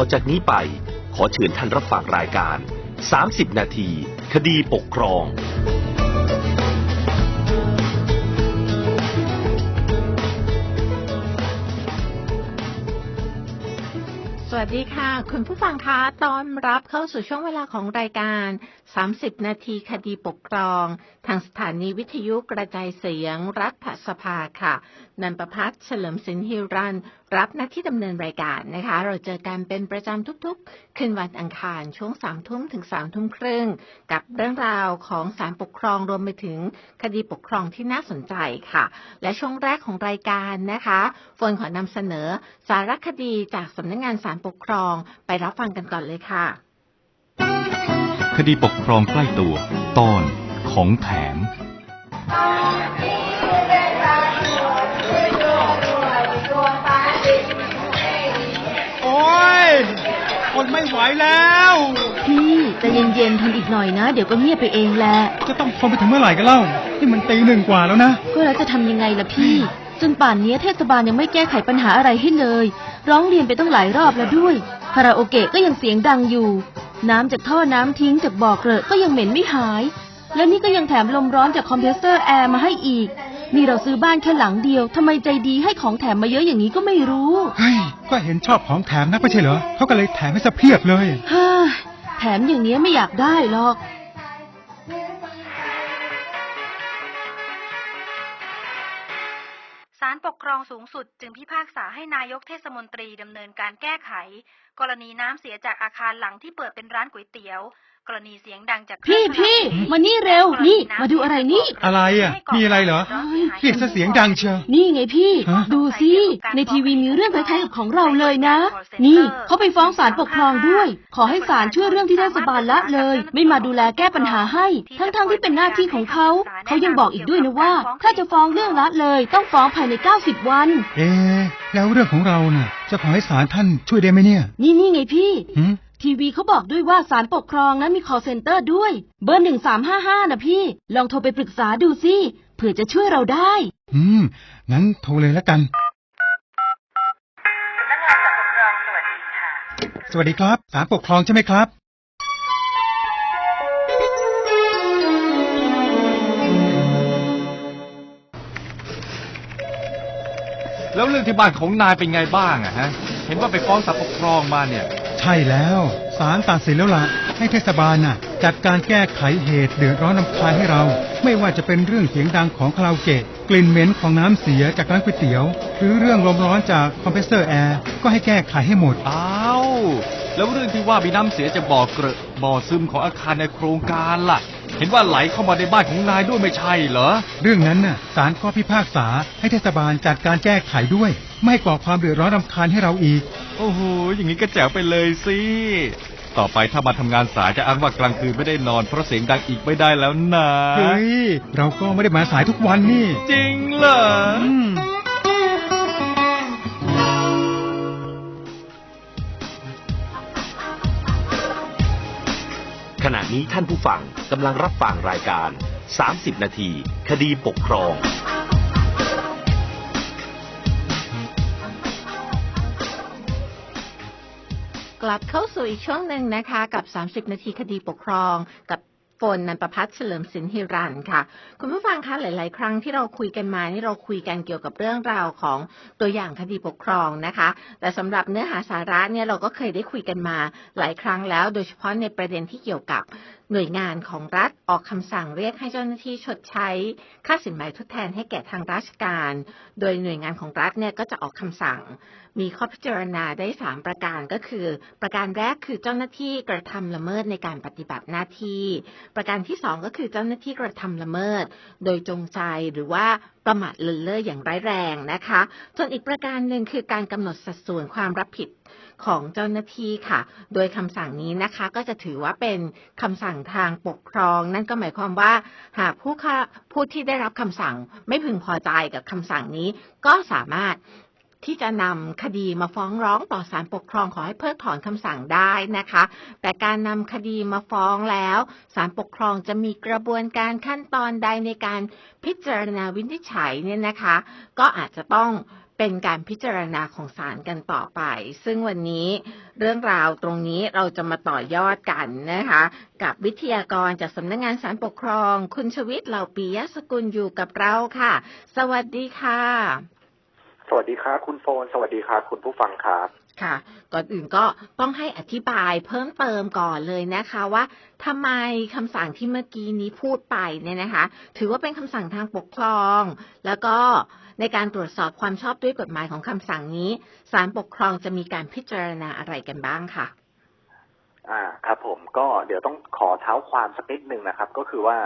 ต่อจากนี้ไป ขอเชิญท่านรับฟังรายการ 30 นาที คดีปกครองสวัสดีค่ะ คุณผู้ฟังคะต้อนรับเข้าสู่ช่วงเวลาของรายการ 30 นาทีคดีปกครอง ทางสถานีวิทยุกระจายเสียงรัฐสภาค่ะ นันประพัฒน์เฉลิมสินฮิรัน รับหน้าที่ดำเนินรายการนะคะ เราเจอกันเป็นประจำทุกๆ คืนวันอังคารช่วงสามทุ่มถึงสามทุ่มครึ่ง กับเรื่องราวของศาลปกครองรวมไปถึงคดีปกครองที่น่าสนใจค่ะ และช่วงแรกของรายการนะคะฝนขอนำเสนอสารคดีจากสำนักงานศาลปกครองไปรับฟังกันก่อนเลยค่ะ คดีปกครองใกล้ตัว ตอนของแถม นไม่ไหวแล้ว พี่ใจะเย็นๆทนอีกหน่อยนะ เดี๋ยวก็เงียบไปเองแหละจะต้องทนไปถึงเมื่อไหร่กันเล่าที่มันตีหนึ่งกว่าแล้วนะ ก็แล้วจะทำยังไงล่ะพี่ จนป่านนี้เทศบาลยังไม่แก้ไขปัญหาอะไรให้เลย ร้องเรียนไปต้องหลายรอบแล้วด้วยคาราโอเกะก็ยังเสียงดังอยู่ น้ำจากท่อน้ำทิ้งจากบ่อเกลอะก็ยังเหม็นไม่หาย และนี่ก็ยังแถมลมร้อนจากคอมเพรสเซอร์แอร์มาให้อีก นี่เราซื้อบ้านแค่หลังเดียวทำไมใจดีให้ของแถมมาเยอะอย่างนี้ก็ไม่รู้เฮ้ยก็เห็นชอบของแถมนักไม่ใช่เหรอเขาก็เลยแถมให้สะเพียบเลยฮ่าแถมอย่างเนี้ยไม่อยากได้หรอก ศาลปกครองสูงสุดจึงพิพากษาให้นายกเทศมนตรีดำเนินการแก้ไข กรณีน้ำเสียจากอาคารหลังที่เปิดเป็นร้านก๋วยเตี๋ยว กรณีเสียงดังจากเครื่พี่องพี่ทำมานี่เร็วนี่มาดูอะไรนี่ อะไรอะ มีอะไรเหรอเรียกซะเสียงดังเชียวนี่ไงพี่ฮะดูสิในทีวีมีเรื่องคล้ายๆกับของเราเลยนะ นี่เขาไปฟ้องศาลปกครองด้วย ขอให้ศาลช่วยเรื่องที่เทศบาลละเลย ไม่มาดูแลแก้ปัญหาให้ ทั้งๆที่เป็นหน้าที่ของเขาเขายังบอกอีกด้วยนะว่า ถ้าจะฟ้องเรื่องละเลย ต้องฟ้องภายใน 90 วัน เอ๊ะแล้วเรื่องของเราน่ะ จะขอให้ศาลท่านช่วยได้ไหมเนี่ย นี่นี่ไงพี่หืม ทีวีเขาบอกด้วยว่าศาลปกครองนั้นมี call center ด้วย เบอร์หนึ่งสามห้าห้านะพี่ ลองโทรไปปรึกษาดูสิเผื่อจะช่วยเราได้ อืม งั้นโทรเลยแล้วกัน สำนักงานศาลปกครองสวัสดีค่ะ สวัสดีครับศาลปกครองใช่ไหมครับ แล้วเรื่องที่บ้านของนายเป็นไงบ้างอะฮะ เห็นว่าไปฟ้องศาลปกครองมาเนี่ย ใช่แล้วศาลตัดสินแล้วล่ะ ให้เทศบาลน่ะ จัดการแก้ไขเหตุเดือดร้อนนำคาญให้เรา ไม่ว่าจะเป็นเรื่องเสียงดังของคาราโอเกะกลิ่นเหม็นของน้ำเสียจากร้านก๋วยเตี๋ยว หรือเรื่องลมร้อนจากคอมเพรสเซอร์แอร์ก็ให้แก้ไขให้หมด อ้าว แล้วเรื่องที่ว่ามีน้ำเสียจากบ่อเกลอะบ่อซึมของอาคารในโครงการล่ะ เห็นว่าไหลเข้ามาในบ้านของนายด้วยไม่ใช่เหรอ เรื่องนั้นน่ะศาลก็พิพากษาให้เทศบาลจัดการแก้ไขด้วย ไม่ให้ก่อความเดือดร้อนรำคาญให้เราอีก โอ้โห อย่างนี้ก็แจ๋วไปเลยสิ ต่อไปถ้ามาทำงานสายจะอ้างว่ากลางคืนไม่ได้นอนเพราะเสียงดังอีกไม่ได้แล้วนะเฮ้ย เราก็ไม่ได้มาสายทุกวันนี่ จริงเหรออืมขณะนี้ท่านผู้ฟังกำลังรับฟังรายการ 30 นาที คดีปกครอง ลับเข้าสู่อีกช่วงหนึ่งนะคะ กับ 30 นาทีคดีปกครองกับฝนนันประพัฒน์เฉลิมสินฮิรันค่ะ คุณผู้ฟังคะหลาย ๆ ครั้งที่เราคุยกันมานี่เราคุยกันเกี่ยวกับเรื่องราวของตัวอย่างคดีปกครองนะคะ แต่สำหรับเนื้อหาสาระเนี่ยเราก็เคยได้คุยกันมาหลายครั้งแล้ว โดยเฉพาะในประเด็นที่เกี่ยวกับ หน่วยงานของรัฐออกคำสั่งเรียกให้เจ้าหน้าที่ชดใช้ ค่าสินไหมทดแทนให้แก่ทางราชการ โดยหน่วยงานของรัฐเนี่ยก็จะออกคำสั่ง มีข้อพิจารณาได้ 3 ประการก็คือ ประการแรกคือเจ้าหน้าที่กระทำละเมิดในการปฏิบัติหน้าที่ ประการที่ 2 ก็คือเจ้าหน้าที่กระทำละเมิด โดยจงใจหรือว่าประมาทเลินเล่ออย่างร้ายแรงนะคะ ส่วนอีกประการหนึ่งคือการกำหนดสัดส่วนความรับผิด ของเจ้าหน้าที่ค่ะ โดยคำสั่งนี้นะคะก็จะถือว่าเป็นคำสั่งทางปกครอง นั่นก็หมายความว่า หากผู้ค่ะผู้ที่ได้รับคำสั่งไม่พึงพอใจกับคำสั่งนี้ ก็สามารถที่จะนำคดีมาฟ้องร้องต่อศาลปกครองขอให้เพิกถอนคำสั่งได้นะคะ แต่การนำคดีมาฟ้องแล้วศาลปกครองจะมีกระบวนการขั้นตอนใดในการพิจารณาวินิจฉัยเนี่ยนะคะ ก็อาจจะต้อง เป็นการพิจารณาของศาลกันต่อไป ซึ่งวันนี้เรื่องราวตรงนี้เราจะมาต่อยอดกันนะคะ กับวิทยากรจากสำนักงานศาลปกครอง คุณชวิตเหล่าปียสกุลอยู่กับเราค่ะ สวัสดีค่ะ สวัสดีครับคุณโฟน สวัสดีครับคุณผู้ฟังครับค่ะ ก่อนอื่นก็ต้องให้อธิบายเพิ่มเติมก่อนเลยนะคะว่าทำไมคำสั่งที่เมื่อกี้นี้พูดไปเนี่ยนะคะ ถือว่าเป็นคำสั่งทางปกครอง แล้วก็ ในการตรวจสอบความชอบด้วยกฎหมายของคำสั่งนี้ศาลปกครองจะมีการพิจารณาอะไรกันบ้างค่ะ อ่าครับผมก็เดี๋ยวต้องขอเท้าความสักนิดหนึ่งนะครับ ก็คือว่า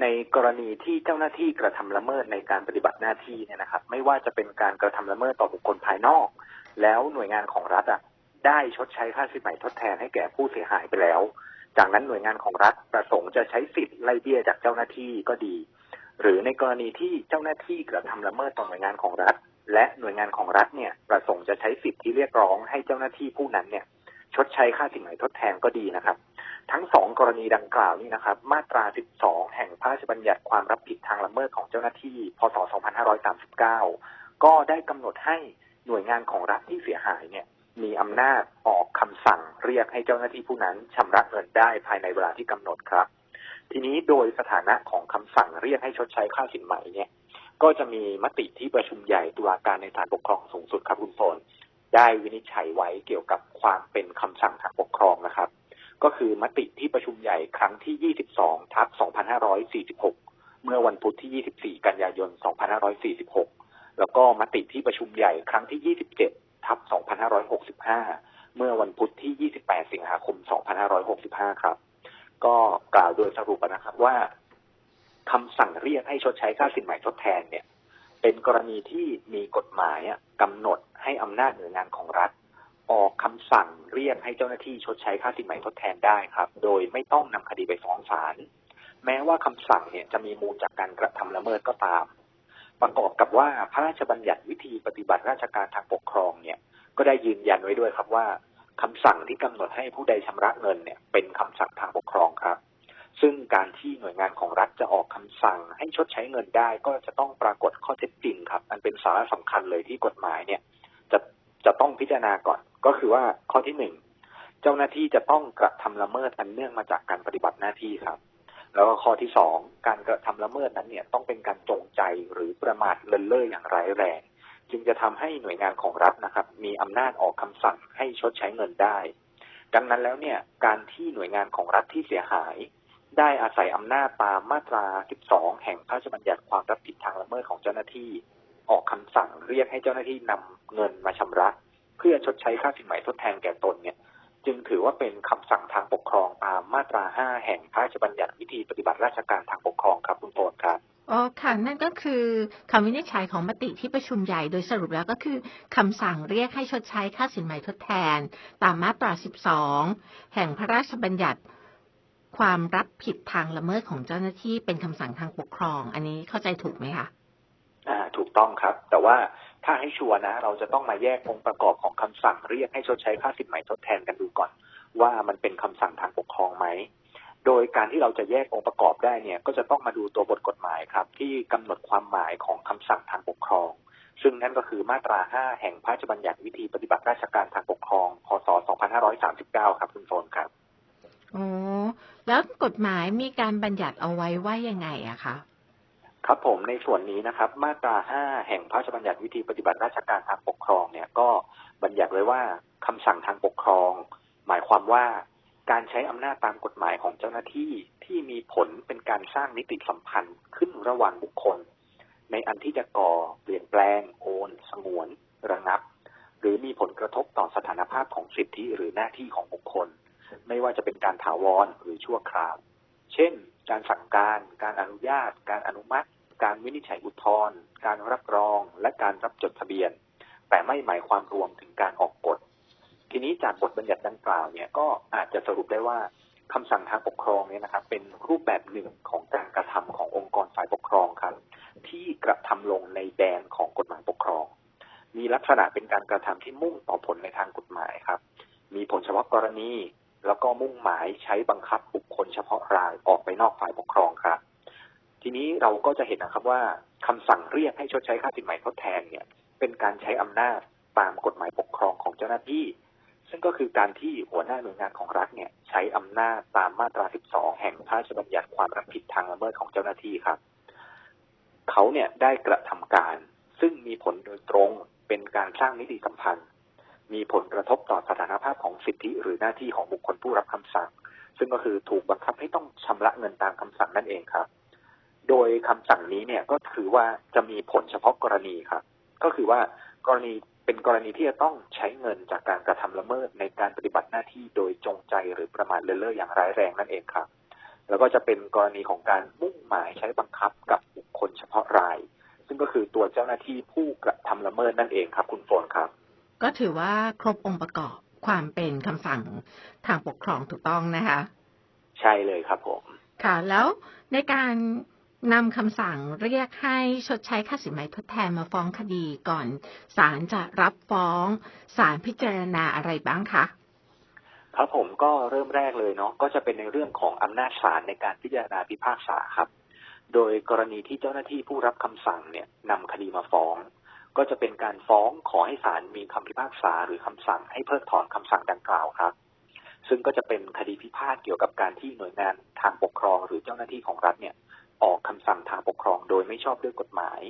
ในกรณีที่เจ้าหน้าที่กระทำละเมิดในการปฏิบัติหน้าที่เนี่ยนะครับ ไม่ว่าจะเป็นการกระทำละเมิดต่อบุคคลภายนอก แล้วหน่วยงานของรัฐอะได้ชดใช้ค่าสินใหม่ทดแทนให้แก่ผู้เสียหายไปแล้ว จากนั้นหน่วยงานของรัฐประสงค์จะใช้สิทธิ์ไล่เบี้ยจากเจ้าหน้าที่ก็ดี หรือในกรณีที่เจ้าหน้าที่กระทำละเมิดต่อหน่วยงานของรัฐ และหน่วยงานของรัฐเนี่ยประสงค์จะใช้สิทธิที่เรียกร้องให้เจ้าหน้าที่ผู้นั้นเนี่ยชดใช้ค่าสินไหมทดแทนก็ดีนะครับ ทั้งสองกรณีดังกล่าวนี้นะครับ มาตรา 12 แห่งพระราชบัญญัติความรับผิดทางละเมิดของเจ้าหน้าที่ พศ 2539 ก็ได้กำหนดให้หน่วยงานของรัฐที่เสียหายเนี่ยมีอำนาจออกคำสั่งเรียกให้เจ้าหน้าที่ผู้นั้นชำระเงินได้ภายในเวลาที่กำหนดครับ ทีนี้โดยสถานะของคำสั่งเรียกให้ชดใช้ค่าสินไหมเนี่ย ก็จะมีมติที่ประชุมใหญ่ตุลาการในศาลปกครองสูงสุดครับคุณโฟนได้วินิจฉัยไว้เกี่ยวกับความเป็นคำสั่งทางปกครองนะครับ ก็คือมติที่ประชุมใหญ่ครั้งที่ 22 ทับ 2546 เมื่อวันพุธที่ 24 กันยายน 2546 แล้วก็มติที่ประชุมใหญ่ครั้งที่ 27 ทับ 2565 เมื่อวันพุธที่ 28 สิงหาคม 2565 ครับ ก็กล่าวโดยสรุปนะครับว่าคำสั่งเรียกให้ชดใช้ค่าสินไหม่ทดแทนเนี่ย เป็นกรณีที่มีกฎหมายอะกำหนดให้อำนาจหน่วยงานของรัฐ ออกคำสั่งเรียกให้เจ้าหน้าที่ชดใช้ค่าสินไหม่ทดแทนได้ครับ โดยไม่ต้องนำคดีไปฟ้องศาลแม้ว่าคำสั่งเนี่ยจะมีมูลจากการกระทำละเมิดก็ตาม ประกอบกับว่าพระราชบัญญัติวิธีปฏิบัติราชการทางปกครองเนี่ย ก็ได้ยืนยันไว้ด้วยครับว่า คำสั่งที่กำหนดให้ผู้ใดชำระเงินเนี่ยเป็นคำสั่งทางปกครองครับ ซึ่งการที่หน่วยงานของรัฐจะออกคำสั่งให้ชดใช้เงินได้ ก็จะต้องปรากฏข้อเท็จจริงครับอันเป็นสาระสำคัญเลยที่กฎหมายเนี่ยจะจะต้องพิจารณาก่อน ก็คือว่าข้อที่หนึ่งเจ้าหน้าที่จะต้องกระทำละเมิดอันเนื่องมาจากการปฏิบัติหน้าที่ครับ แล้วก็ข้อที่สองการกระทำละเมิดนั้นเนี่ยต้องเป็นการจงใจหรือประมาทเลินเล่ออย่างร้ายแรง จึงจะทำให้หน่วยงานของรัฐนะครับ มีอำนาจออกคำสั่งให้ชดใช้เงินได้ ดังนั้นแล้วเนี่ยการที่หน่วยงานของรัฐที่เสียหาย ได้อาศัยอำนาจตามมาตรา 12 แห่งพระราชบัญญัติความรับผิดทางละเมิดของเจ้าหน้าที่ ออกคำสั่งเรียกให้เจ้าหน้าที่นำเงินมาชำระ เพื่อชดใช้ค่าสินไหมทดแทนแก่ตนเนี่ยจึงถือว่าเป็นคำสั่งทางปกครองตามมาตรา 5 แห่งพระราชบัญญัติวิธีปฏิบัติราชการทางปกครองครับคุณโฟนครับ อ๋อค่ะนั่นก็คือคำวินิจฉัยของมติที่ประชุมใหญ่โดยสรุปแล้วก็คือคำสั่งเรียกให้ชดใช้ค่าสินไหมทดแทน ตามมาตรา 12 แห่งพระราชบัญญัติความรับผิดทางละเมิดของเจ้าหน้าที่เป็นคำสั่งทางปกครอง อันนี้เข้าใจถูกไหมคะอ่าถูกต้องครับ แต่ว่าถ้าให้ชัวร์นะ เราจะต้องมาแยกองค์ประกอบของคำสั่งเรียกให้ชดใช้ค่าสินไหมทดแทนกันดูก่อน ว่ามันเป็นคำสั่งทางปกครองไหม โดยการที่เราจะแยกองค์ประกอบได้เนี่ย ก็จะต้องมาดูตัวบทกฎหมายครับ ที่กำหนดความหมายของคำสั่งทางปกครอง ซึ่งนั่นก็คือมาตรา 5 แห่งพระราชบัญญัติวิธีปฏิบัติราชการทางปกครอง พศ 2539 ครับคุณโฟนครับอ๋อแล้วกฎหมายมีการบัญญัติเอาไว้ว่ายังไงอะคะครับผมในส่วนนี้นะครับ มาตรา 5 แห่งพระราชบัญญัติวิธีปฏิบัติราชการทางปกครองเนี่ยก็บัญญัติไว้ว่าคำสั่งทางปกครอง หมายความว่า การใช้อำนาจตามกฎหมายของเจ้าหน้าที่ที่มีผลเป็นการสร้างนิติสัมพันธ์ขึ้นระหว่างบุคคล ในอันที่จะก่อเปลี่ยนแปลง โอน สงวน ระงับ หรือมีผลกระทบต่อสถานภาพของสิทธิหรือหน้าที่ของบุคคล ไม่ว่าจะเป็นการถาวรหรือชั่วคราว เช่น การสั่งการ การอนุญาต การอนุมัติ การวินิจฉัยอุทธรณ์การรับรอง และการรับจดทะเบียน แต่ไม่หมายความรวมถึงการออกกฎ ทีนี้จากบทบัญญัติดังกล่าวเนี่ยก็อาจจะสรุปได้ว่าคำสั่งทางปกครองเนี่ยนะครับเป็นรูปแบบหนึ่งของการกระทำขององค์กรฝ่ายปกครองครับที่กระทำลงในแดนของกฎหมายปกครอง มีลักษณะเป็นการกระทำที่มุ่งต่อผลในทางกฎหมายครับ มีผลเฉพาะกรณี แล้วก็มุ่งหมายใช้บังคับบุคคลเฉพาะรายออกไปนอกฝ่ายปกครองครับ ทีนี้เราก็จะเห็นนะครับว่าคำสั่งเรียกให้ชดใช้ค่าสินไหมทดแทนเนี่ยเเป็นการใช้อำนาจตามกฎหมายปกครองของเจ้าหน้าที่ ซึ่งก็คือการที่หัวหน้าหน่วยงานของรัฐเนี่ยใช้อำนาจตามมาตรา 12 แห่งพระราชบัญญัติความรับผิดทางละเมิดของเจ้าหน้าที่ครับ เขาเนี่ยได้กระทำการ ซึ่งมีผลโดยตรงเป็นการสร้างนิติสัมพันธ์ มีผลกระทบต่อสถานภาพของสิทธิหรือหน้าที่ของบุคคลผู้รับคำสั่ง ซึ่งก็คือถูกบังคับให้ต้องชำระเงินตามคำสั่งนั่นเองครับ โดยคำสั่งนี้เนี่ยก็ถือว่าจะมีผลเฉพาะกรณีครับ ก็คือว่ากรณี เป็นกรณีที่จะต้องใช้เงินจากการกระทำละเมิดในการปฏิบัติหน้าที่โดยจงใจหรือประมาทเลินเล่ออย่างร้ายแรงนั่นเองครับ แล้วก็จะเป็นกรณีของการมุ่งหมายใช้บังคับกับบุคคลเฉพาะราย ซึ่งก็คือตัวเจ้าหน้าที่ผู้กระทำละเมิดนั่นเองครับ คุณโฟนครับ ก็ถือว่าครบองค์ประกอบความเป็นคำสั่งทางปกครองถูกต้องนะคะ ใช่เลยครับผมค่ะแล้วในการ นำคำสั่งเรียกให้ชดใช้ค่าสินไหมทดแทนมาฟ้องคดีก่อนศาลจะรับฟ้องศาลพิจารณาอะไรบ้างคะครับผมก็เริ่มแรกเลยเนาะก็จะเป็นในเรื่องของอำนาจศาลในการพิจารณาพิพากษาครับ โดยกรณีที่เจ้าหน้าที่ผู้รับคำสั่งเนี่ยนำคดีมาฟ้อง ก็จะเป็นการฟ้องขอให้ศาลมีคำพิพากษาหรือคำสั่งให้เพิกถอนคำสั่งดังกล่าวครับ ซึ่งก็จะเป็นคดีพิพาทเกี่ยวกับการที่หน่วยงานทางปกครอง หรือเจ้าหน้าที่ของรัฐเนี่ย ออกคำสั่งทางปกครองโดยไม่ชอบด้วยกฎหมาย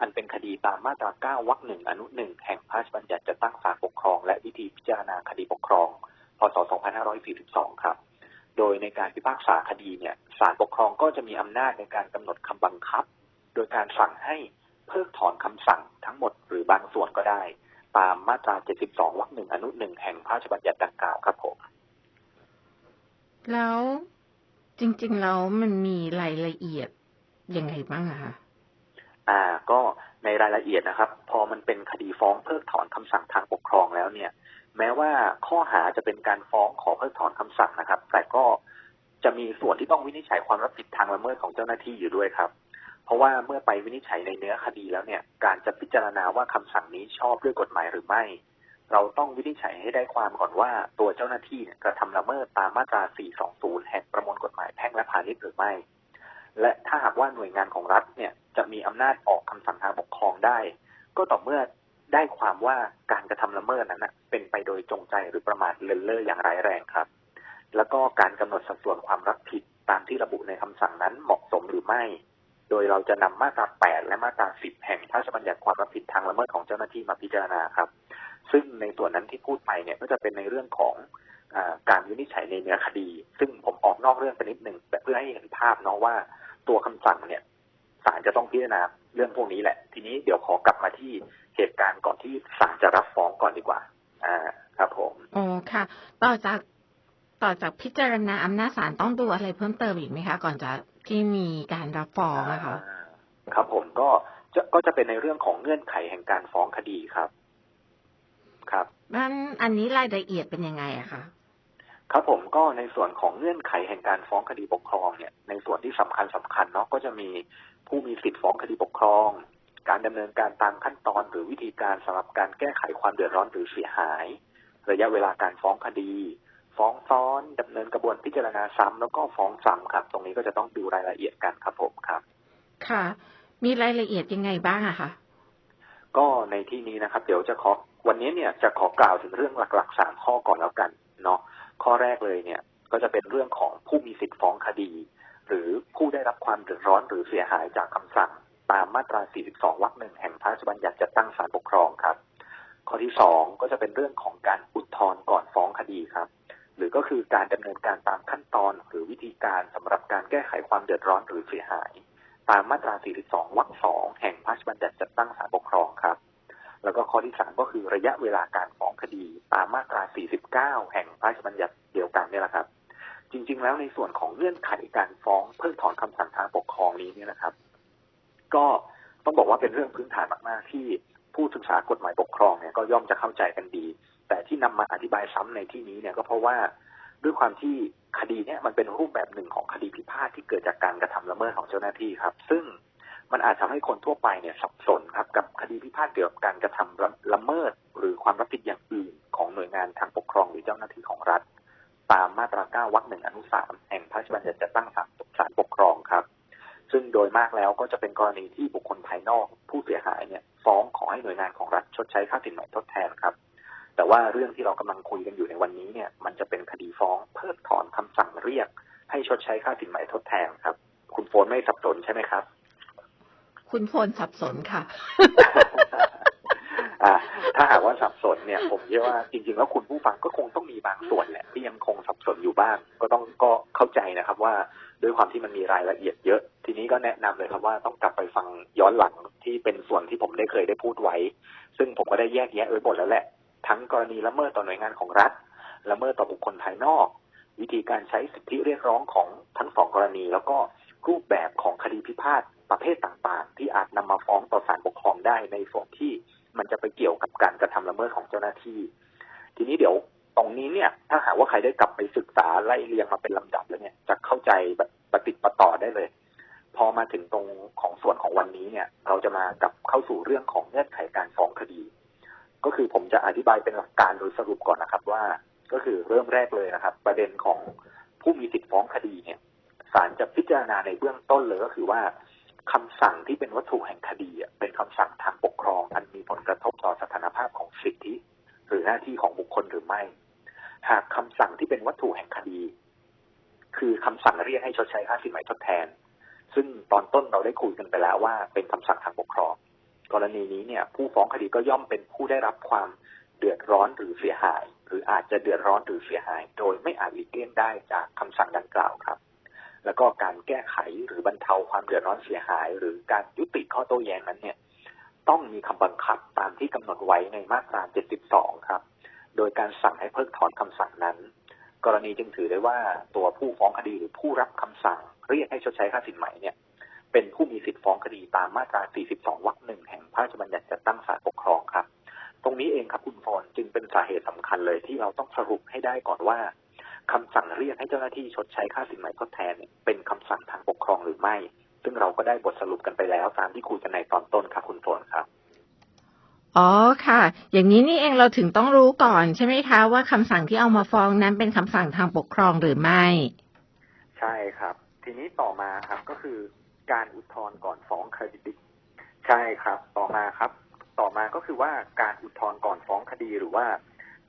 อันเป็นคดีตามมาตรา 9 วรรคหนึ่งอนุหนึ่งแห่งพระราชบัญญัติจะตั้งศาลปกครอง และวิธีพิจารณาคดีปกครอง พศ 2542 ครับ โดยในการพิพากษาคดีเนี่ยศาลปกครองก็จะมีอำนาจในการกำหนดคำบังคับ โดยการสั่งให้เพิกถอนคำสั่งทั้งหมดหรือบางส่วนก็ได้ ตามมาตรา 72 วรรคหนึ่งอนุหนึ่งแห่งพระราชบัญญัติดังกล่าวครับผมแล้วจริงๆแล้วมันมีรายละเอียด ยังไงบ้างอะคะอ่า ก็ในรายละเอียดนะครับ พอมันเป็นคดีฟ้องเพิกถอนคำสั่งทางปกครองแล้วเนี่ย แม้ว่าข้อหาจะเป็นการฟ้องขอเพิกถอนคำสั่งนะครับ แต่ก็จะมีส่วนที่ต้องวินิจฉัยความรับผิดทางละเมิดของเจ้าหน้าที่อยู่ด้วยครับ เพราะว่าเมื่อไปวินิจฉัยในเนื้อคดีแล้วเนี่ย การจะพิจารณาว่าคำสั่งนี้ชอบด้วยกฎหมายหรือไม่ เราต้องวินิจฉัยให้ได้ความก่อนว่าตัวเจ้าหน้าที่กระทำละเมิดตามมาตรา 420 แห่งประมวลกฎหมายแพ่งและพาณิชย์หรือไม่ และถ้าหากว่าหน่วยงานของรัฐเนี่ยจะมีอำนาจออกคำสั่งทางปกครองได้ ก็ต่อเมื่อได้ความว่าการกระทำละเมิดนั้นนะเป็นไปโดยจงใจหรือประมาทเลินเล่ออย่างร้ายแรงครับ แล้วก็การกำหนดสัดส่วนความรับผิดตามที่ระบุในคำสั่งนั้นเหมาะสมหรือไม่ โดยเราจะนำมาตรา 8 และมาตรา 10 แห่งพระราชบัญญัติความรับผิดทางละเมิดของเจ้าหน้าที่มาพิจารณาครับ ซึ่งในส่วนนั้นที่พูดไปเนี่ยก็จะเป็นในเรื่องของอการวินิจฉัยในเนื้อคดี ซึ่งผมออกนอกเรื่องไปนิดหนึ่งแต่เพื่อให้เห็นภาพเนาะว่า ตัวคำสั่งเนี่ยศาลจะต้องพิจารณาเรื่องพวกนี้แหละ ทีนี้เดี๋ยวขอกลับมาที่เหตุการณ์ก่อนที่ศาลจะรับฟ้องก่อนดีกว่า อ่า ครับผมอ๋อค่ะ ต่อจากต่อจากพิจารณาอำนาจศาลต้องดูอะไรเพิ่มเติมอีกไหมคะ ก่อนจะที่มีการรับฟ้องนะคะอ่าครับผมก็จะก็จะเป็นในเรื่องของเงื่อนไขแห่งการฟ้องคดีครับ ครับมันอันนี้รายละเอียดเป็นยังไงอะคะ ครับผมก็ในส่วนของเงื่อนไขแห่งการฟ้องคดีปกครองเนี่ยในส่วนที่สำคัญสำคัญเนาะก็จะมีผู้มีสิทธิ์ฟ้องคดีปกครอง การดำเนินการตามขั้นตอนหรือวิธีการสำหรับการแก้ไขความเดือดร้อนหรือเสียหาย ระยะเวลาการฟ้องคดี ฟ้องซ้อนดำเนินกระบวนพิจารณาซ้ำแล้วก็ฟ้องซ้ำครับ ตรงนี้ก็จะต้องดูรายละเอียดกันครับผมครับ ค่ะ มีรายละเอียดยังไงบ้างอะคะก็ในที่นี้นะครับ เดี๋ยวจะขอวันนี้เนี่ยจะขอกล่าวถึงเรื่องหลักๆสามข้อก่อนแล้วกันเนาะ ข้อแรกเลยเนี่ยก็จะเป็นเรื่องของผู้มีสิทธิ์ฟ้องคดี หรือผู้ได้รับความเดือดร้อนหรือเสียหายจากคำสั่ง ตามมาตรา 42 วรรคหนึ่งแห่งพระราชบัญญัติจัดตั้งศาลปกครองครับ ข้อที่สองก็จะเป็นเรื่องของการอุทธรณ์ก่อนฟ้องคดีครับ หรือก็คือการดำเนินการตามขั้นตอนหรือวิธีการสำหรับการแก้ไขความเดือดร้อนหรือเสียหาย ตามมาตรา 42 วรรคสองแห่งพระราชบัญญัติจัดตั้งศาลปกครองครับ แล้วก็ข้อที่สามก็คือระยะเวลาการฟ้องคดีตามมาตรา 49 แห่งพระราชบัญญัติเดียวกันเนี่ยแหละครับ จริง ๆ แล้วในส่วนของเงื่อนไขการฟ้องเพิกถอนคำสั่งทางปกครองนี้เนี่ยนะครับ ก็ต้องบอกว่าเป็นเรื่องพื้นฐานมากๆ ที่ผู้ศึกษากฎหมายปกครองเนี่ยก็ย่อมจะเข้าใจกันดี แต่ที่นำมาอธิบายซ้ำในที่นี้เนี่ยก็เพราะว่าด้วยความที่คดีเนี่ยมันเป็นรูปแบบหนึ่งของคดีพิพาทที่เกิดจากการกระทำละเมิดของเจ้าหน้าที่ครับ ซึ่ง มันอาจทำให้คนทั่วไปเนี่ยสับสนครับกับคดีพิพาทเกี่ยวกับการกระทำละละเมิด หรือความรับผิดอย่างอื่นของหน่วยงานทางปกครองหรือเจ้าหน้าที่ของรัฐ ตามมาตรา 9วรรคหนึ่งอนุสามแห่งพระราชบัญญัติจัดตั้งศาลศาลปกครองครับ ซึ่งโดยมากแล้วก็จะเป็นกรณีที่บุคคลภายนอก ผู้เสียหายเนี่ยฟ้องขอให้หน่วยงานของรัฐชดใช้ค่าสินไหมทดแทนครับ แต่ว่าเรื่องที่เรากำลังคุยกันอยู่ในวันนี้เนี่ย มันจะเป็นคดีฟ้องเพิกถอนคำสั่งเรียก ให้ชดใช้ค่าสินไหมทดแทนครับ คุณโฟนไม่สับสนใช่ไหมครับ คุณพลสับสนค่ะอ่าถ้าหากว่าสับสนเนี่ย ผมเชื่อว่าจริง ๆ แล้วคุณผู้ฟังก็คงต้องมีบางส่วนแหละที่ยังคงสับสนอยู่บ้าง ก็ต้องก็เข้าใจนะครับว่าด้วยความที่มันมีรายละเอียดเยอะ ทีนี้ก็แนะนำเลยครับว่าต้องกลับไปฟังย้อนหลังที่เป็นส่วนที่ผมได้เคยได้พูดไว้ ซึ่งผมก็ได้แยกแยะไว้หมดแล้วแหละ ทั้งกรณีละเมิดต่อหน่วยงานของรัฐละเมิดต่อบุคคลภายนอก วิธีการใช้สิทธิเรียกร้องของทั้งสองกรณี แล้วก็ รูปแบบของคดีพิพาทประเภทต่างๆ ที่อาจนำมาฟ้องต่อศาลปกครองได้ในส่วนที่มันจะไปเกี่ยวกับการกระทำละเมิดของเจ้าหน้าที่ ทีนี้เดี๋ยวตรงนี้เนี่ย ถ้าหากว่าใครได้กลับไปศึกษาไล่เรียงมาเป็นลำดับแล้วเนี่ย จะเข้าใจแบบปฏิประต่อได้เลย พอมาถึงตรงของส่วนของวันนี้เนี่ย เราจะมากลับเข้าสู่เรื่องของเงื่อนไขการฟ้องคดี ก็คือผมจะอธิบายเป็นหลักการโดยสรุปก่อนนะครับว่า ก็คือเริ่มแรกเลยนะครับ ประเด็นของผู้มีสิทธิ์ฟ้องคดีเนี่ย ศาลจะพิจารณาในเบื้องต้นเลยก็คือว่าคำสั่งที่เป็นวัตถุแห่งคดีเป็นคำสั่งทางปกครองอันมีผลกระทบต่อสถานภาพของสิทธิ หรือหน้าที่ของบุคคลหรือไม่ หากคำสั่งที่เป็นวัตถุแห่งคดี คือคำสั่งเรียกให้ชดใช้ค่าสินไหมทดแทน ซึ่งตอนต้นเราได้คุยกันไปแล้วว่า เป็นคำสั่งทางปกครอง กรณีนี้เนี่ยผู้ฟ้องคดีก็ย่อมเป็นผู้ได้รับความเดือดร้อนหรือเสียหาย หรืออาจจะเดือดร้อนหรือเสียหาย โดยไม่อาจหลีกเลี่ยงได้จากคำสั่งดังกล่าวครับ แล้วก็การแก้ไขหรือบรรเทาความเดือดร้อนเสียหาย หรือการยุติข้อโต้แย้งนั้นเนี่ยต้องมีคำบังคับตามที่กำหนดไว้ในมาตรา 72 ครับ โดยการสั่งให้เพิกถอนคำสั่งนั้น กรณีจึงถือได้ว่าตัวผู้ฟ้องคดีหรือผู้รับคำสั่ง เรียกให้ชดใช้ค่าสินไหมเนี่ยเป็นผู้มีสิทธิฟ้องคดีตามมาตรา 42 วรรคหนึ่งแห่งพระราชบัญญัติจัดตั้งศาลปกครองครับ ตรงนี้เองครับคุณพรจึงเป็นสาเหตุสำคัญเลยที่เราต้องสรุปให้ได้ก่อนว่า คำสั่งเรียกให้เจ้าหน้าที่ชดใช้ค่าสินไหมทดแทนเนี่ยเป็นคำสั่งทางปกครองหรือไม่ ซึ่งเราก็ได้บทสรุปกันไปแล้ว ตามที่คุยกันในตอนต้นครับคุณฝนครับอ๋อค่ะ อย่างนี้นี่เองเราถึงต้องรู้ก่อนใช่ไหมคะ ว่าคำสั่งที่เอามาฟ้องนั้นเป็นคำสั่งทางปกครองหรือไม่ ใช่ครับ ทีนี้ต่อมาครับก็คือการอุทธรณ์ก่อนฟ้องคดีใช่ครับ ต่อมาครับ ต่อมาก็คือว่าการอุทธรณ์ก่อนฟ้องคดีหรือว่า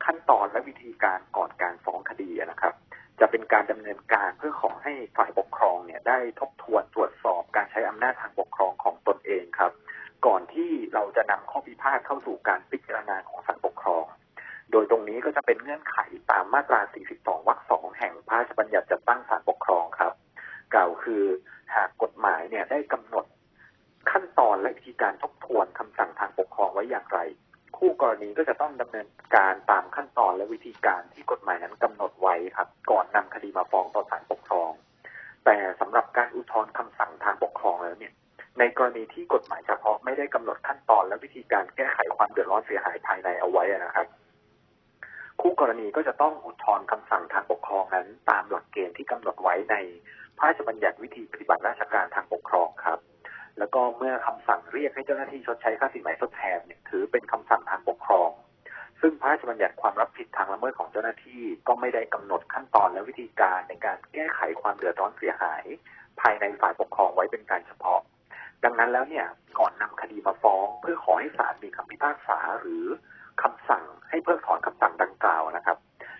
ขั้นตอนและวิธีการก่อนการฟ้องคดีนะครับ จะเป็นการดำเนินการเพื่อขอให้ฝ่ายปกครองเนี่ยได้ทบทวนตรวจสอบการใช้อำนาจทางปกครองของตนเองครับ ก่อนที่เราจะนำข้อพิพาทเข้าสู่การพิจารณาของศาลปกครอง โดยตรงนี้ก็จะเป็นเงื่อนไขตามมาตรา 42 วรรคสองแห่งพระราชบัญญัติจัดตั้งศาลปกครองครับ กล่าวคือหากกฎหมายเนี่ยได้กำหนดขั้นตอนและวิธีการทบทวนคำสั่งทางปกครองไว้อย่างไร คู่กรณีก็จะต้องดำเนินการตามขั้นตอนและวิธีการที่กฎหมายนั้นกำหนดไว้ครับ ก่อนนำคดีมาฟ้องต่อศาลปกครอง แต่สำหรับการอุทธรณ์คำสั่งทางปกครองแล้วเนี่ย ในกรณีที่กฎหมายเฉพาะไม่ได้กำหนดขั้นตอนและวิธีการแก้ไขความเดือดร้อนเสียหายภายในเอาไว้นะครับ คู่กรณีก็จะต้องอุทธรณ์คำสั่งทางปกครองนั้น ตามหลักเกณฑ์ที่กำหนดไว้ในพระราชบัญญัติวิธีปฏิบัติราชการทางปกครองครับ แล้วก็เมื่อคำสั่งเรียกให้เจ้าหน้าที่ชดใช้ค่าสินไหมทดแทนเนี่ยถือเป็นคำสั่งทางปกครอง ซึ่งพระราชบัญญัติความรับผิดทางละเมิดของเจ้าหน้าที่ก็ไม่ได้กำหนดขั้นตอนและวิธีการในการแก้ไขความเดือดร้อนเสียหาย ภายในฝ่ายปกครองไว้เป็นการเฉพาะ ดังนั้นแล้วเนี่ยก่อนนำคดีมาฟ้อง เพื่อขอให้ศาลมีคำพิพากษาหรือคำสั่งให้เพิกถอนคำสั่งดังกล่าวนะครับ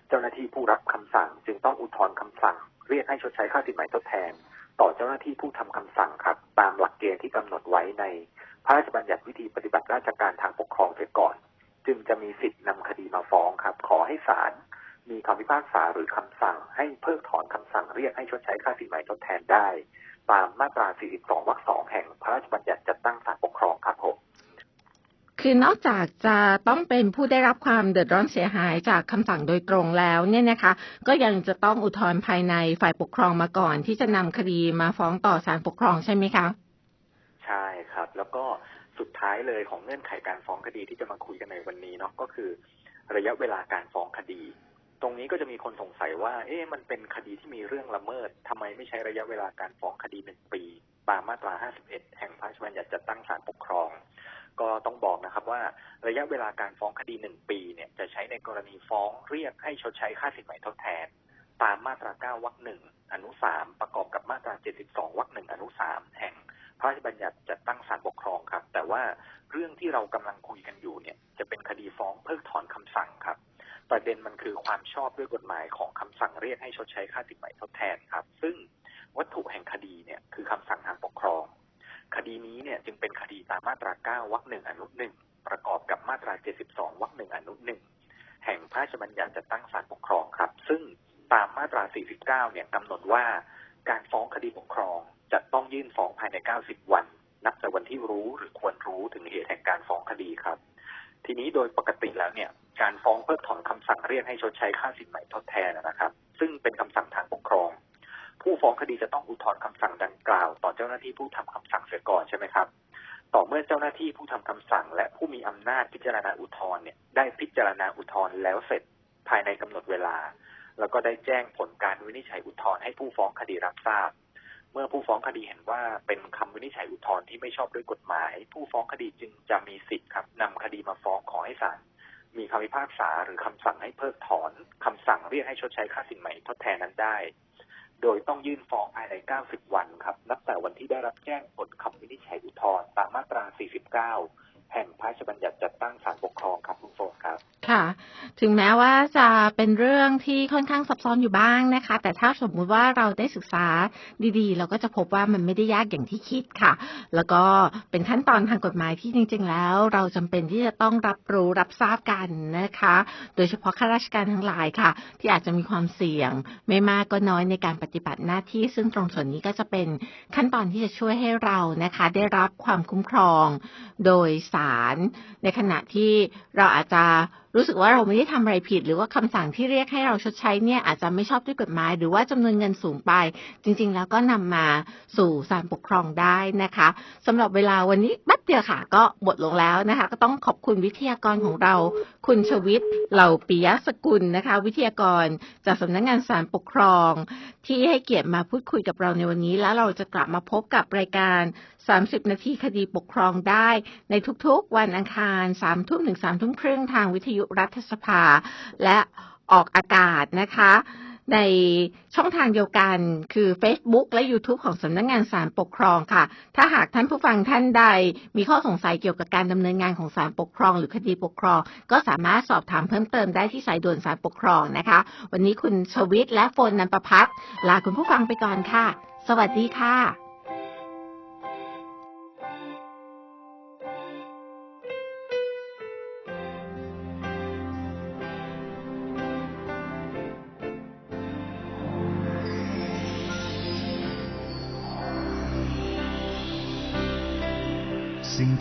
เจ้าหน้าที่ผู้รับคำสั่งจึงต้องอุทธรณ์คำสั่ง เรียกให้ชดใช้ค่าสินไหมทดแทน ต่อเจ้าหน้าที่ผู้ทำคำสั่งครับ ตามหลักเกณฑ์ที่กำหนดไว้ในพระราชบัญญัติวิธีปฏิบัติราชการทางปกครองเสียก่อน จึงจะมีสิทธิ์นำคดีมาฟ้องครับ ขอให้ศาลมีคำพิพากษาหรือคำสั่ง ให้เพิกถอนคำสั่งเรียกให้ชดใช้ค่าสินไหมทดแทนได้ ตามมาตรา 42 วรรค 2 แห่งพระราชบัญญัติจัดตั้งศาลปกครองครับผม คือนอกจากจะต้องเป็นผู้ได้รับความเดือดร้อนเสียหายจากคำสั่งโดยตรงแล้วเนี่ยนะคะ ก็ยังจะต้องอุทธรณ์ภายในฝ่ายปกครองมาก่อน ที่จะนำคดีมาฟ้องต่อศาลปกครองใช่ไหมคะ ใช่ครับ แล้วก็สุดท้ายเลยของเงื่อนไขการฟ้องคดีที่จะมาคุยกันในวันนี้เนาะก็คือ ระยะเวลาการฟ้องคดี ตรงนี้ก็จะมีคนสงสัยว่า เอ๊ะมันเป็นคดีที่มีเรื่องละเมิดทำไมไม่ใช้ระยะเวลาการฟ้องคดีหนึ่งปี ตามมาตรา 51 แห่งพระราชบัญญัติจัดตั้งศาลปกครอง ก็ต้องบอกนะครับว่าระยะเวลาการฟ้องคดีหนึ่งปีเนี่ยจะใช้ในกรณีฟ้องเรียกให้ชดใช้ค่าสินไหมทดแทน ตามมาตรา 9 วรรคหนึ่งอนุสามประกอบกับมาตรา 72 วรรคหนึ่งอนุสามแห่งพระราชบัญญัติจัดตั้งศาลปกครองครับ แต่ว่าเรื่องที่เรากำลังคุยกันอยู่เนี่ยจะเป็นคดีฟ้องเพิกถอนคำสั่งครับ ประเด็นมันคือความชอบด้วยกฎหมายของคำสั่งเรียกให้ชดใช้ค่าสินไหมทดแทนครับ ซึ่งวัตถุแห่งคดีเนี่ยคือคำสั่ง ดีนี้เนี่ยจึงเป็นคดีตามมาตรา 9 วรรคหนึ่งอนุหนึ่งประกอบกับมาตรา 72 วรรคหนึ่งอนุหนึ่งแห่งพระราชบัญญัติจัดตั้งศาลปกครองครับ ซึ่งตามมาตรา 49 เนี่ยกำหนดว่าการฟ้องคดีปกครองจะต้องยื่นฟ้องภายใน 90 วัน นับจากวันที่รู้หรือควรรู้ถึงเหตุแห่งการฟ้องคดีครับ ทีนี้โดยปกติแล้วเนี่ย การฟ้องเพิกถอนคำสั่งเรียกให้ชดใช้ค่าสินไหมทดแทนนะครับ ซึ่งเป็นคำสั่งทางปกครอง ผู้ฟ้องคดีจะต้องอุทธรณ์คำสั่งดังกล่าว ต่อเจ้าหน้าที่ผู้ทำคำ ที่ผู้ทำคำสั่ง และผู้มีอำนาจพิจารณาอุทธรณ์เนี่ยได้พิจารณาอุทธรณ์แล้วเสร็จภายในกำหนดเวลา แล้วก็ได้แจ้งผลการวินิจฉัยอุทธรณ์ให้ผู้ฟ้องคดีรับทราบ เมื่อผู้ฟ้องคดีเห็นว่าเป็นคำวินิจฉัยอุทธรณ์ที่ไม่ชอบด้วยกฎหมาย ผู้ฟ้องคดีจึงจะมีสิทธิ์ครับนำคดีมาฟ้องขอให้ศาลมีคำพิพากษาหรือคำสั่งให้เพิกถอนคำสั่งเรียกให้ชดใช้ค่าสินไหม่ทดแทนนั้นได้ โดยต้องยื่นฟ้องภายใน 90 วันครับ นับแต่วันที่ได้รับแจ้งผลคำวินิจฉัยอุทธรณ์ตามมาตรา 49 แห่งพระราชบัญญัติจัดตั้งศาลปกครองครับคุณโฟนครับ ค่ะ ถึงแม้ว่าจะเป็นเรื่องที่ค่อนข้างซับซ้อนอยู่บ้างนะคะ แต่ถ้าสมมุติว่าเราได้ศึกษาดีๆ เราก็จะพบว่ามันไม่ได้ยากอย่างที่คิดค่ะ แล้วก็เป็นขั้นตอนทางกฎหมายที่จริง ๆ แล้ว เราจำเป็นที่จะต้องรับรู้รับทราบกันนะคะ โดยเฉพาะข้าราชการทั้งหลายค่ะ ที่อาจจะมีความเสี่ยง ไม่มากก็น้อยในการปฏิบัติหน้าที่ซึ่งตรงส่วนนี้ก็จะเป็นขั้นตอนที่จะช่วยให้เรานะคะ ได้รับความคุ้มครอง โดยศาลในขณะที่เราอาจจะรู้สึกว่าเราไม่ได้ทำอะไรผิด หรือว่าคำสั่งที่เรียกให้เราชดใช้เนี่ยอาจจะไม่ชอบด้วยกฎหมาย หรือว่าจำนวนเงินสูงไป จริง ๆ แล้วก็นำมาสู่ศาลปกครองได้นะคะสำหรับเวลาวันนี้บัดเดียวค่ะ ก็หมดลงแล้วนะคะ ก็ต้องขอบคุณวิทยากรของเรา คุณชวิตเหล่าปิยสกุลนะคะ วิทยากรจากสำนักงานศาลปกครอง ที่ให้เกียรติมาพูดคุยกับเราในวันนี้ แล้วเราจะกลับมาพบกับรายการ 30 นาทีคดีปกครองได้ ในทุกๆ วันอังคาร3ทุ่มถึง3ทุ่มครึ่งทางวิทยุรัฐสภา และออกอากาศนะคะในช่องทางเดียวกันคือ Facebook และ YouTube ของสำนักงงานศาลปกครองค่ะ ถ้าหากท่านผู้ฟังท่านใด มีข้อสงสัยเกี่ยวกับการดำเนินงานของศาลปกครอง หรือคดีปกครอง ก็สามารถสอบถามเพิ่มเติมได้ที่สายด่วนศาลปกครองนะคะ วันนี้คุณชวิตและโฟนนันประพัฒ์ลาคุณผู้ฟังไปก่อนค่ะ สวัสดีค่ะ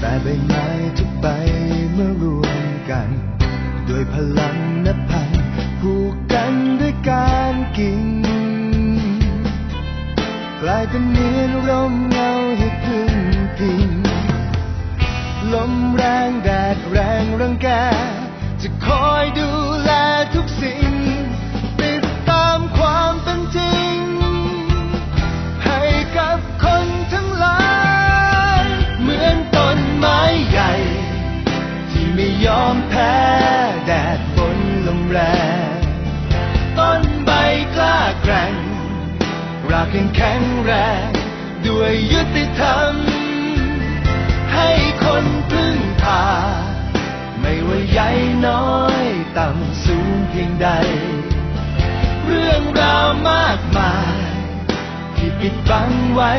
แต่ใบไม้ทุกใบเมื่อรวมกัน ด้วยพลังนับพันผูกกันด้วยการกิ่งกลายเป็นเหมือนร่มเงาให้พึ่งพิงลมแรงแดดแรงรังแก จะคอยดูแลทุกสิ่ง ติดตามความเป็นจริง ยอมแพ้แดดฝนลมแรงต้นใบกล้าแกร่งรากยังแข็งแรง ด้วยยุติธรรม ให้คนพึ่งพา ไม่ว่าใหญ่น้อย ต่ำสูงเพียงใด เรื่องราวมากมาย ที่ปิดบังไว้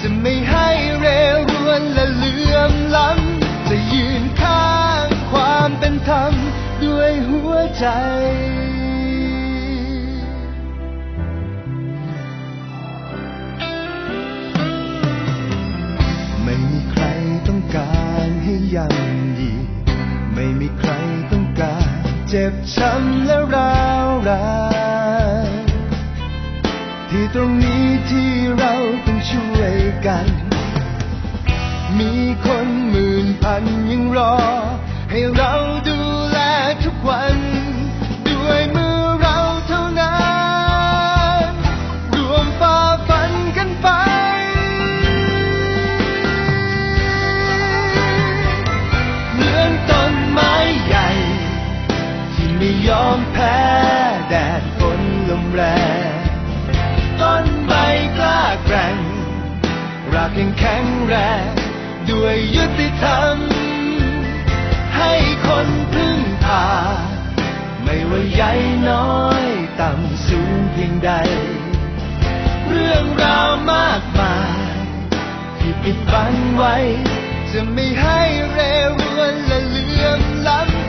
จะไม่ให้เรรวนและเลื่อมล้ำจะยืนข้าง ความเป็นธรรมด้วยหัวใจไม่มีใครต้องการให้ย่ำยีไม่มีใครต้องการเจ็บช้ำและร้าวรานที่ตรงนี้ที่เราต้องช่วยกัน มีคนหมื่นพันยังรอ รากยังแข็งแรง ด้วยยุติธรรม ให้คนพึ่งพา ไม่ว่าใหญ่น้อย ต่ำสูงเพียงใด เรื่องราวมากมาย ที่ปิดบังไว้ จะไม่ให้เรรวนและเลื่อมล้ำ